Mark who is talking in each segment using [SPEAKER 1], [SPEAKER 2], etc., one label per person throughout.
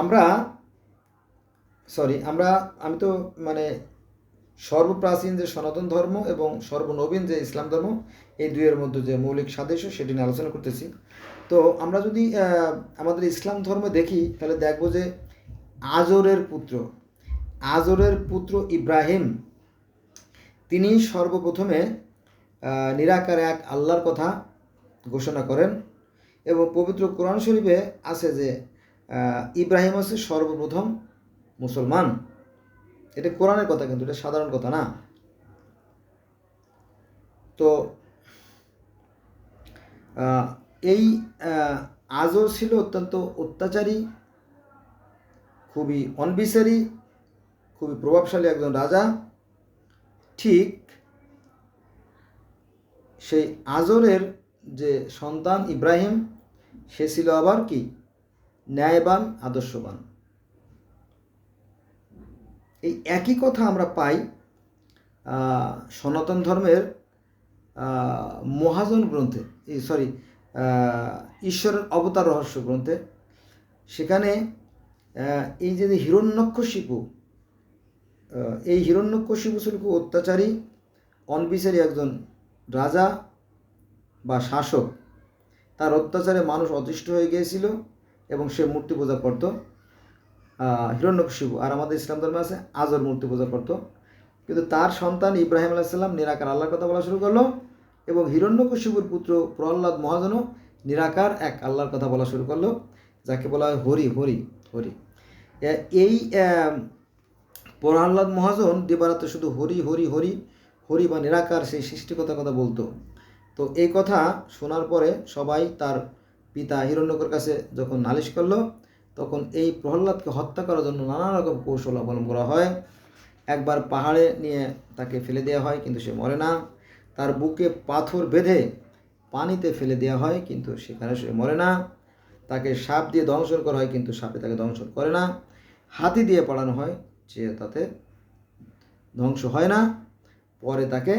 [SPEAKER 1] আমরা সরি আমরা, আমি তো মানে সর্বপ্রাচীন যে সনাতন ধর্ম এবং সর্বনবীন যে ইসলাম ধর্ম, এই দুইয়ের মধ্যে যে মৌলিক সাদৃশ্য সেটি নিয়ে আলোচনা করতেছি। তো আমরা যদি আমাদের ইসলাম ধর্ম দেখি, তাহলে দেখব যে আজরের পুত্র আজরের পুত্র ইব্রাহিম, তিনি সর্বপ্রথমে নিরাকার এক আল্লাহর কথা ঘোষণা করেন এবং পবিত্র কোরআন শরীফে আছে যে ইব্রাহিম হচ্ছে সর্বপ্রথম মুসলমান। এটা কোরআনের কথা কিন্তু, এটা সাধারণ কথা না। তো এই আজও ছিল অত্যন্ত অত্যাচারী, খুবই অনবিচারী খুবই প্রভাবশালী একজন রাজা। ঠিক সেই আজরের যে সন্তান ইব্রাহিম, সে ছিল আবার কি? ন্যায়বান আদর্শবান। এই একই কথা আমরা পাই সনাতন ধর্মের মহাজন গ্রন্থে সরি ঈশ্বরের অবতার রহস্য গ্রন্থে। সেখানে এই যে হিরণ্যক্ষশিপু আহ, এই হিরণ্যক্ষশিপু ছিল খুব অত্যাচারী অনবিচারী একজন রাজা বা শাসক। তার অত্যাচারে মানুষ অতিষ্ঠ হয়ে গিয়েছিল। এবং সে মূর্তি পূজা করত। হিরণ্যকশিপু, আর আমাদের ইসলাম ধর্মে আছে আজর মূর্তি পূজা করত। কিন্তু তার সন্তান ইব্রাহিম আলাইসাল্লাম নিরাকার, আল্লাহর কথা বলা শুরু করল এবং হিরণ্যকশিপুর পুত্র প্রহ্লাদ মহাজনও নিরাকার এক, আল্লাহর কথা বলা শুরু করল, যাকে বলা হয় হরি হরি হরি। এই প্রহ্লাদ মহাজন দিবারাতে শুধু হরি হরি হরি হরি বা নিরাকার সেই সৃষ্টিকতার কথা বলতো। তো এই কথা শোনার পরে সবাই তার পিতা হিরণ্যকর কাছে যখন নালিশ করল, তখন এই প্রহ্লাদকে হত্যা করার জন্য নানা রকম কৌশল অবলম্বন করা হয়। একবার পাহাড়ে নিয়ে তাকে ফেলে দেওয়া হয়, কিন্তু সে মরে না। তার বুকে পাথর বেঁধে পানিতে ফেলে দেওয়া হয়, কিন্তু সেখানে সে মরে না। তাকে সাপ দিয়ে দংশন করা হয়, কিন্তু সাপে তাকে দংশন করে না। হাতি দিয়ে পাড়ানো হয়, যে তাতে ধ্বংস হয় না। পরে তাকে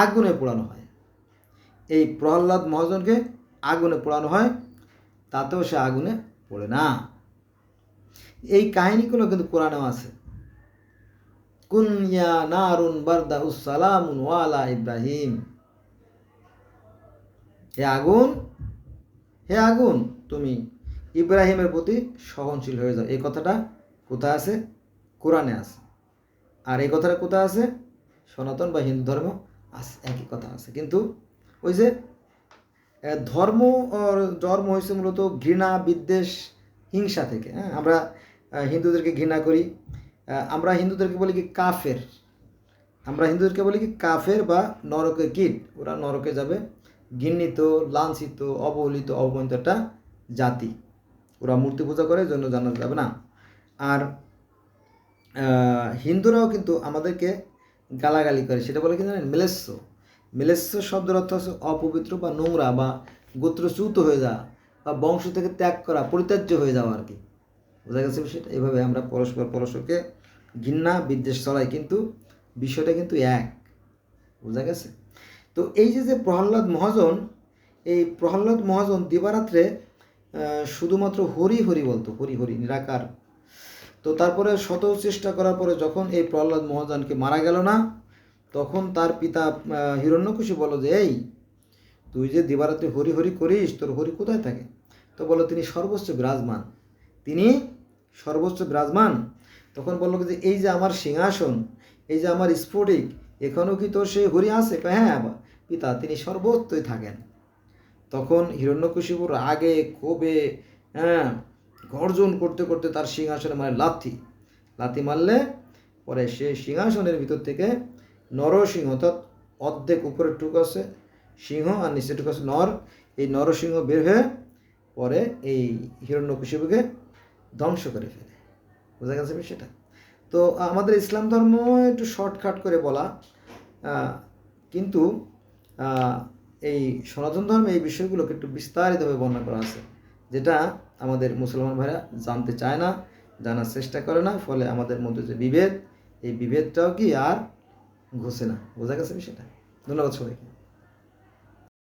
[SPEAKER 1] আগুনে পোড়ানো হয়। এই প্রহ্লাদ মহাজনকে আগুনে পোড়ানো হয়, তাতেও সে আগুনে পড়ে না। এই কাহিনীগুলো কিন্তু কোরআনেও আছে। কুনিয়া নারুন বারদা উসালামুন ওয়ালা ইব্রাহিম। হে আগুন হে আগুন, তুমি ইব্রাহিমের প্রতি সহনশীল হয়ে যাও। এই কথাটা কোথায় আছে? কোরআনে আছে। আর এই কথাটা কোথায় আছে? সনাতন বা হিন্দু ধর্ম আছে, একই কথা আছে। কিন্তু ওই যে ধর্ম জন্ম হয়েছে মূলত ঘৃণা, বিদ্বেষ, হিংসা থেকে হ্যাঁ? আমরা হিন্দুদেরকে ঘৃণা করি। আমরা হিন্দুদেরকে বলি কি কাফের। আমরা হিন্দুদেরকে বলি কি কাফের বা নরকের কীট। ওরা নরকে যাবে। ঘৃণিত, লাঞ্ছিত, অবহেলিত, অবমানিত একটা জাতি। ওরা মূর্তি পূজা করে জন্য জানা যাবে না। আর হিন্দুরাও কিন্তু আমাদেরকে গালাগালি করে। সেটা বলে কি জানেন? মেলেস্য মেলেস্য শব্দের অর্থ হচ্ছে অপবিত্র বা নোংরা বা গোত্রচ্যুত হয়ে যাওয়া বা বংশ থেকে ত্যাগ করা, পরিত্যাজ্য হয়ে যাওয়া আর কি। বোঝা গেছে বিষয়টা? এইভাবে আমরা পরস্পর পরস্পরকে ঘৃণা, বিদ্বেষ ছড়াই, কিন্তু বিষয়টা কিন্তু এক। বোঝা গেছে? তো এই যে যে প্রহ্লাদ মহাজন, এই প্রহ্লাদ মহাজন দিবারাত্রে শুধুমাত্র হরি হরি বলতো, হরি হরি, নিরাকার। তো তারপরে শত চেষ্টা করার পরে যখন এই প্রহ্লাদ মহাজনকে মারা গেল না তখন তার পিতা হিরণ্যকুশি বলো যে, এই, তুই যে দিবারাত্রি হরি হরি করিস, তোর হরি কোথায় থাকে? তো বলো, তিনি সর্বোচ্চ বিরাজমান। তিনি সর্বোচ্চ বিরাজমান? তখন বলল যে, এই যে আমার সিংহাসন, এই যে আমার স্ফটিক, এখানেও কি তোর সেই হরি আছে? হ্যাঁ পিতা, তিনি সর্বত্রই থাকেন। তখন হিরণ্যকশিপুর আগে ক্ষোভে হ্যাঁ গর্জন করতে করতে তার সিংহাসনে মানে লাথি। লাথি মারলে পরে সে সিংহাসনের ভিতর থেকে নরসিংহ অর্থাৎ অর্ধেক উপরের টুক আছে, সিংহ আর নিচে টুক আছে নর। এই নরসিংহ বের হয়ে পরে এই হিরণ্যকশিপুকে ধ্বংস করে ফেলে। বোঝা গেছে সেটা তো আমাদের ইসলাম ধর্ম একটু শর্টকাট করে বলা। কিন্তু এই সনাতন ধর্মে এই বিষয়গুলোকে একটু বিস্তারিতভাবে বর্ণনা করা আছে, যেটা আমাদের মুসলমান ভাইরা জানতে চায় না, জানার চেষ্টা করে না, ফলে আমাদের মধ্যে যে বিভেদ, এই বিভেদটাও কি আর ঘুষে না। বোঝা গেছে বিষয়টা? ধন্যবাদ সবাইকে।